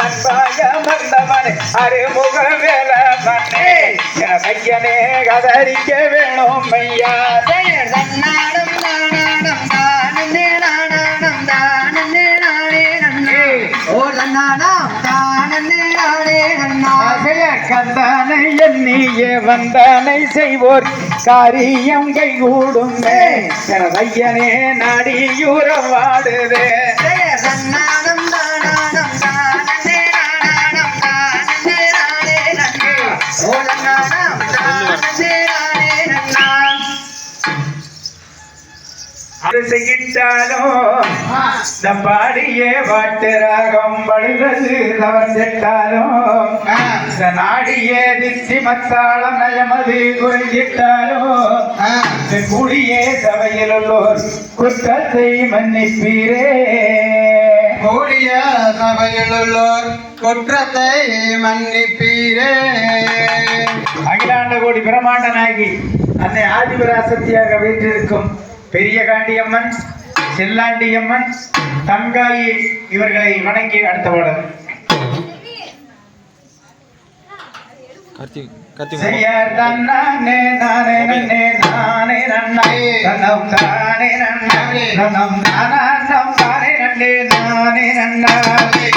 அன்பாய மந்தவனே அறிமுக வேல மன்னே என மையனே கதறிக்க வேணும் ஐயா. செயல் தன்னாடம் தானே நானாடம் தானே நானே நன்னா ஓ தன்னாடம் தானே நானே நன்னா ஆசைய எண்ணியே வந்தனை செய்வோர் காரியம் கைகூடுமே என மையனே நாடியூர வாடுதே செயல் அது செய்யிட்டாலும் இந்த பாடியே பாட்டு ராகம் படுவது தவறுந்தாலும் இந்த நாடியே தித்தி மத்தாளம் நயமது குறைஞ்சிட்டாலும் கூடியே சபையில் உள்ளோர் குற்றத்தை மன்னிப்பீரே. கூடிய சபையிலுள்ளோர் குற்றத்தை மன்னிப்பீரே. அகிலாண்ட கோடி பிரமாண்டனாகி அன்னை ஆதிபராசக்தியாக வீற்றிருக்கும் பெரிய காண்டியம்மன் செல்லாண்டியம்மன் தங்காயி இவர்களை வணங்கி அடுத்த பாடல். கார்த்திக் கார்த்திக் செய்யார் தன்னானே நானே நன்னே நானே நன்னாய் தன்னம் தானே நன்னாய் தன்னம் தானம் தானே நன்னே நானே நன்னாய்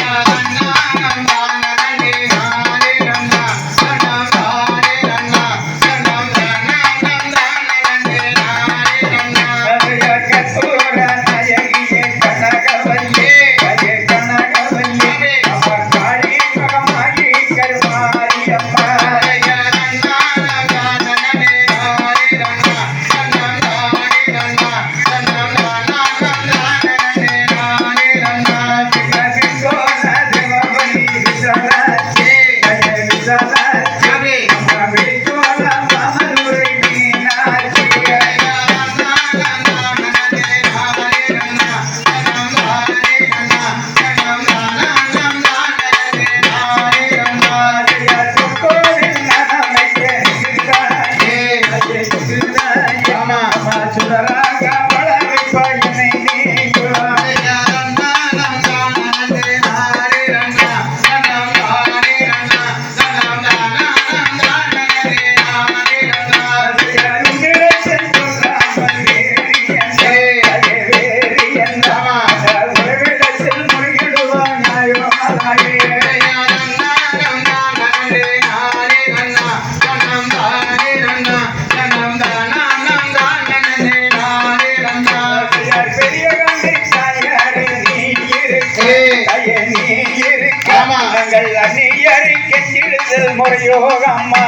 நாங்கள் அந்நியரை கெஞ்சிடுதல் முறையோ அம்மா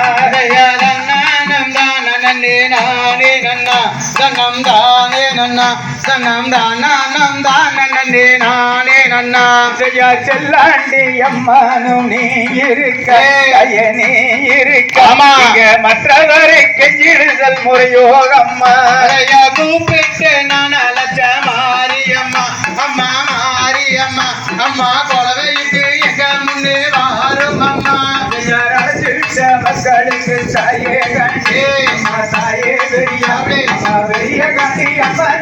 ஐயா செல்லாண்டி அம்மானும் நீ இருக்க நீ இருக்க. இங்க மற்றவரை கெஞ்சிடுதல் முறையோ அம்மா கூப்பிட்டு நான் Bye.